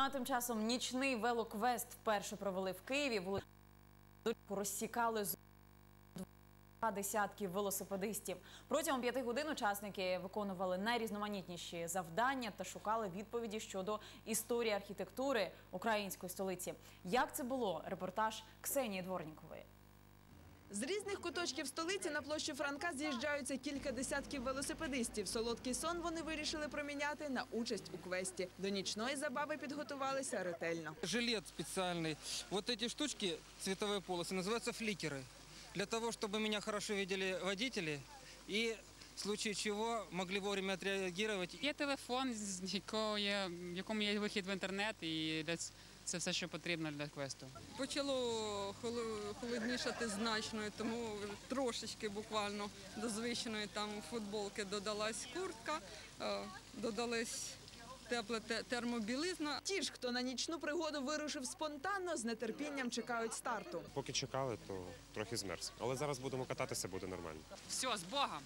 Ну а тим часом нічний велоквест вперше провели в Києві. Вулицю розсікали з два десятків велосипедистів. Протягом п'яти годин учасники виконували найрізноманітніші завдання та шукали відповіді щодо історії архітектури української столиці. Як це було? Репортаж Ксенії Дворнікової. З різних куточків столиці на площу Франка з'їжджаються кілька десятків велосипедистів. Солодкий сон вони вирішили проміняти на участь у квесті. До нічної забави підготувалися ретельно. жилет специальный. Вот эти штучки, цветовые полосы, называются фликеры. Для того, чтобы меня хорошо видели водители и в случае чего могли вовремя отреагировать. Є телефон, з якого є, в якому є вихід в інтернет, і для ц- це все, що потрібно для квесту. Почало холо- холоднішати значно, тому трошечки буквально до звичної там футболки додалась куртка, е, додалась тепла те- термобілизна. Ті ж, хто на нічну пригоду вирушив спонтанно, з нетерпінням чекають старту. Поки чекали, то трохи змерз. Але зараз будемо кататися, буде нормально. Все, з Богом!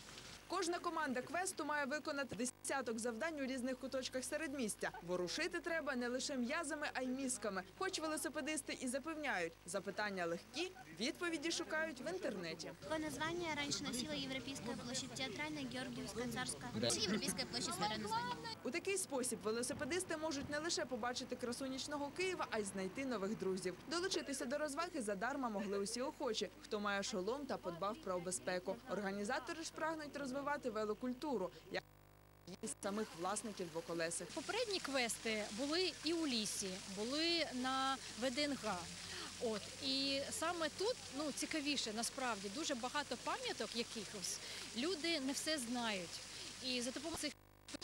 Кожна команда квесту має виконати десяток завдань у різних куточках середмістя. Ворушити треба не лише м'язами, а й мізками. Хоч велосипедисти і запевняють, запитання легкі, відповіді шукають в інтернеті. Такое название раньше носила Европейская площадь театральная, Георгиевская, Царская. Европейская площадь старое название. У такий спосіб велосипедисти можуть не лише побачити красу нічного Києва, а й знайти нових друзів. Долучитися до розваги задарма могли усі охочі, хто має шолом та подбав про безпеку. Організатори ж прагнуть розвивати велокультуру, як самих власників двоколесих. Попередні квести були і у лісі, були на ВДНГ. От і саме тут ну цікавіше насправді дуже багато пам'яток якихось люди не все знають. І за допомогою цих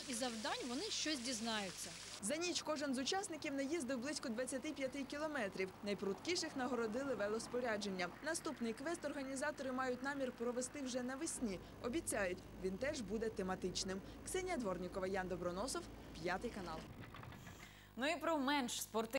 і завдань вони щось дізнаються. За ніч кожен з учасників наїздив близько 25 кілометрів. Найпрудкіших нагородили велоспорядження. Наступний квест організатори мають намір провести вже навесні. Обіцяють, він теж буде тематичним. Ксенія Дворнікова, Ян Доброносов, п'ятий канал. Ну і про менш спортивні